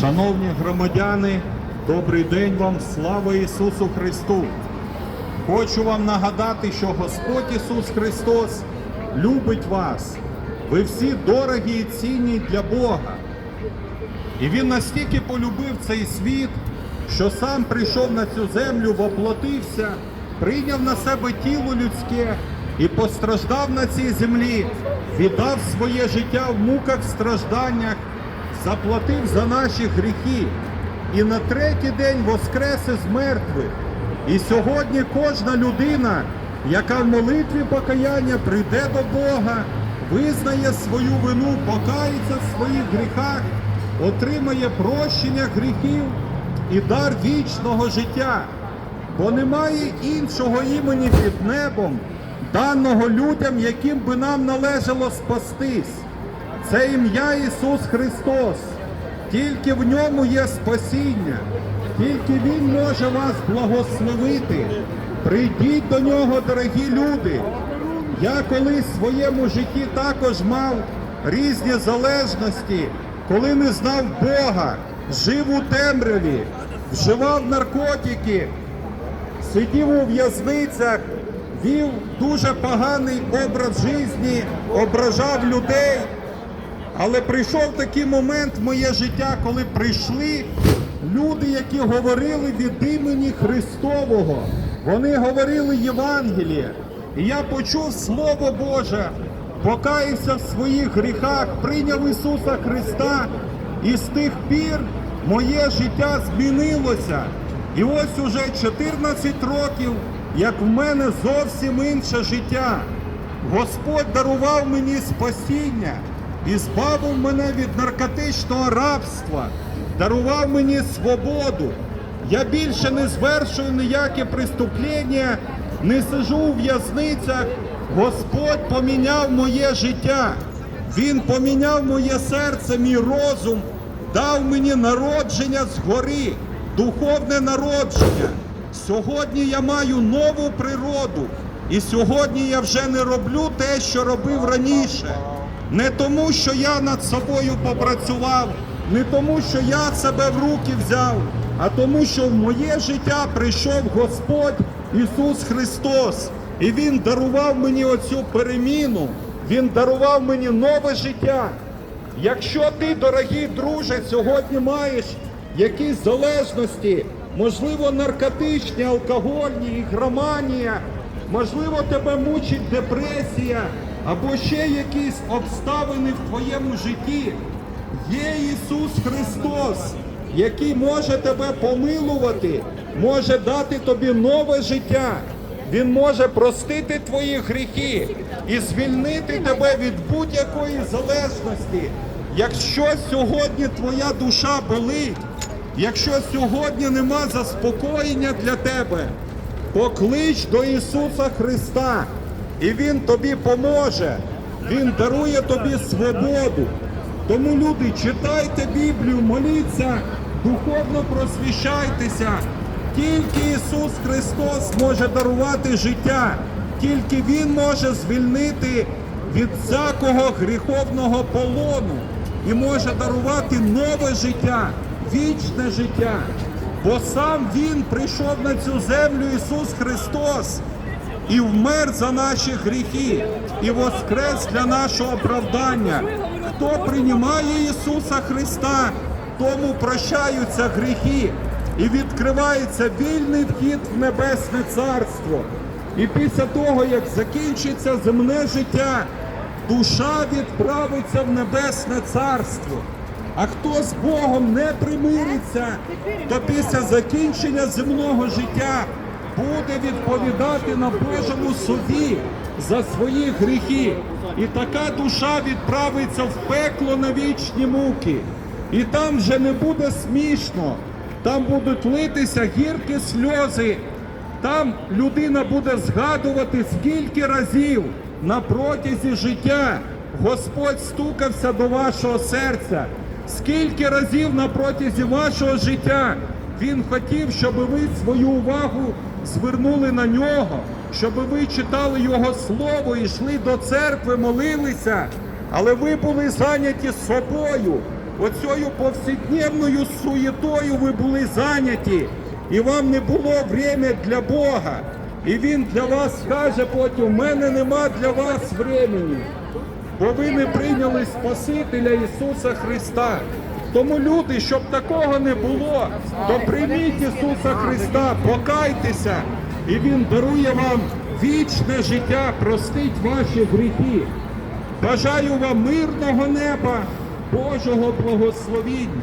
Шановні громадяни, добрий день вам, слава Ісусу Христу! Хочу вам нагадати, що Господь Ісус Христос любить вас. Ви всі дорогі і цінні для Бога. І Він настільки полюбив цей світ, що сам прийшов на цю землю, воплотився, прийняв на себе тіло людське і постраждав на цій землі, віддав своє життя в муках, стражданнях, заплатив за наші гріхи і на третій день воскрес із мертвих. І сьогодні кожна людина, яка в молитві покаяння прийде до Бога, визнає свою вину, покається в своїх гріхах, отримає прощення гріхів і дар вічного життя. Бо немає іншого імені під небом, даного людям, яким би нам належало спастись. Це ім'я Ісус Христос. Тільки в ньому є спасіння, тільки Він може вас благословити. Прийдіть до нього, дорогі люди. Я колись в своєму житті також мав різні залежності, коли не знав Бога, жив у темряві, вживав наркотики, сидів у в'язницях, вів дуже поганий образ житті, ображав людей. Але прийшов такий момент в моє життя, коли прийшли люди, які говорили від імені Христового. Вони говорили Євангеліє. І я почув Слово Боже, покаявся в своїх гріхах, прийняв Ісуса Христа. І з тих пір моє життя змінилося. І ось уже 14 років, як в мене зовсім інше життя. Господь дарував мені спасіння і збавив мене від наркотичного рабства, дарував мені свободу. Я більше не звершую ніякі преступлення, не сижу у в'язницях. Господь поміняв моє життя. Він поміняв моє серце, мій розум, дав мені народження згори, духовне народження. Сьогодні я маю нову природу, і сьогодні я вже не роблю те, що робив раніше. Не тому, що я над собою попрацював, не тому, що я себе в руки взяв, а тому, що в моє життя прийшов Господь Ісус Христос. І Він дарував мені оцю переміну, Він дарував мені нове життя. Якщо ти, дорогий друже, сьогодні маєш якісь залежності, можливо, наркотичні, алкогольні, ігроманія, можливо, тебе мучить депресія або ще якісь обставини в твоєму житті, є Ісус Христос, який може тебе помилувати, може дати тобі нове життя. Він може простити твої гріхи і звільнити тебе від будь-якої залежності. Якщо сьогодні твоя душа болить, якщо сьогодні нема заспокоєння для тебе, поклич до Ісуса Христа, і Він тобі поможе. Він дарує тобі свободу. Тому, люди, читайте Біблію, моліться, духовно просвіщайтеся. Тільки Ісус Христос може дарувати життя, тільки Він може звільнити від всякого гріховного полону і може дарувати нове життя, вічне життя. Бо сам Він прийшов на цю землю Ісус Христос і вмер за наші гріхи, і воскрес для нашого оправдання. Хто приймає Ісуса Христа, тому прощаються гріхи і відкривається вільний вхід в Небесне Царство. І після того, як закінчиться земне життя, душа відправиться в Небесне Царство. А хто з Богом не примириться, то після закінчення земного життя буде відповідати на Божому суді за свої гріхи. І така душа відправиться в пекло на вічні муки. І там вже не буде смішно, там будуть литися гіркі сльози. Там людина буде згадувати, скільки разів на протязі життя Господь стукався до вашого серця, скільки разів на протязі вашого життя Він хотів, щоб ви свою увагу звернули на нього, щоб ви читали Його Слово, і йшли до церкви, молилися, але ви були зайняті собою. оцею повсякденною суєтою ви були зайняті, і вам не було время для Бога. І Він для вас скаже потім, у мене нема для вас времени, бо ви не прийняли Спасителя Ісуса Христа. Тому люди, щоб такого не було, то прийміть Ісуса Христа, покайтеся, і Він дарує вам вічне життя, простить ваші гріхи. Бажаю вам мирного неба, Божого благословіння.